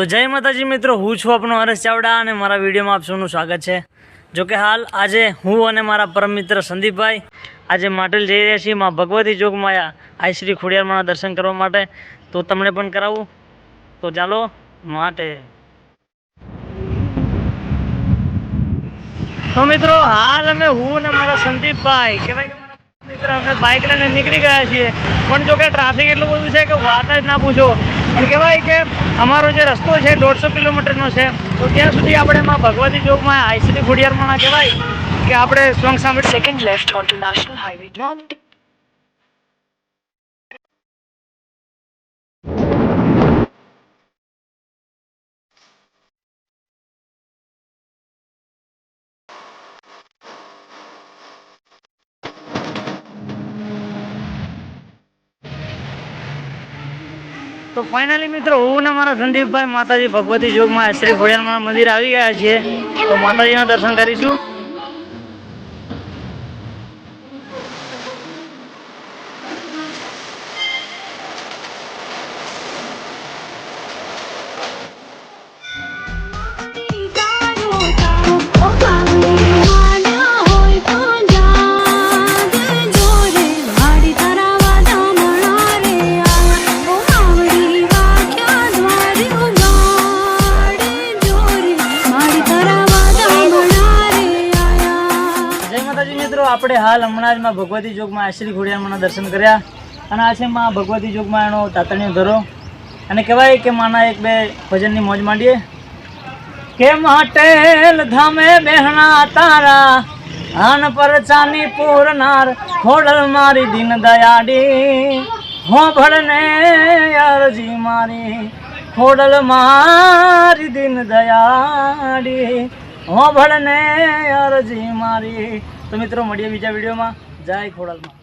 તો જય માતાજી મિત્રો, હું છું આપણો હરેશ ચાવડા અને મારા વિડીયોમાં આપ સૌનું સ્વાગત છે. જો કે હાલ આજે હું અને મારા પરમ મિત્ર સંદીપભાઈ આજે માટલ જઈ રહ્યા છીએ મા ભગવતી ચોકમાં આઈ શ્રી ખોડિયારમાના દર્શન કરવા માટે. તો તમને પણ કરાવું. તો ચાલો, માટે. તો મિત્રો, હાલ અમે હું અને મારા સંદીપભાઈ, કહેવાય મિત્ર અમે બાઇક લઈને નીકળી ગયા છીએ. પણ જો કે ટ્રાફિક એટલું બધું છે કે વાત જ ના પૂછો. અને કહેવાય કે અમારો જે રસ્તો છે દોઢસો કિલોમીટરનો છે તો ત્યાં સુધી આપણે એમાં ભગવતી ચોકમાં આઈસીડી ખોડિયારમાં કહેવાય કે આપણે સોંગ સાંભળી second left on national Highway. Long તો ફાઇનલી મિત્રો, હું ને મારા સંદીપભાઈ માતાજી ભગવતી જોગમાં શ્રી ખોડિયારમાં મંદિર આવી ગયા છીએ. તો માતાજીના દર્શન કરીશું. મિત્રો, આપણે હાલ હમણાં જ માં ભગવતી જોગમાં આશ્રી ખોડિયારમાંના દર્શન કર્યા અને આ છે માં ભગવતી જોગમાં એનો તાતણીયો ધરો. અને કહેવાય કે માના એક બે ભજનની મોજ માંડીએ. કે માટેલ ધામે બેહણા તારા, આન પર ચાની પૂરનાર, ખોડલ મારી દિન દયાડી. હો ભળને અરજી મારી, ખોડલ મારી દિન દયાડી. હો ભળને અરજી મારી. તો મિત્રો મળીએ બીજા વિડીયોમાં. જય ખોડલમાં.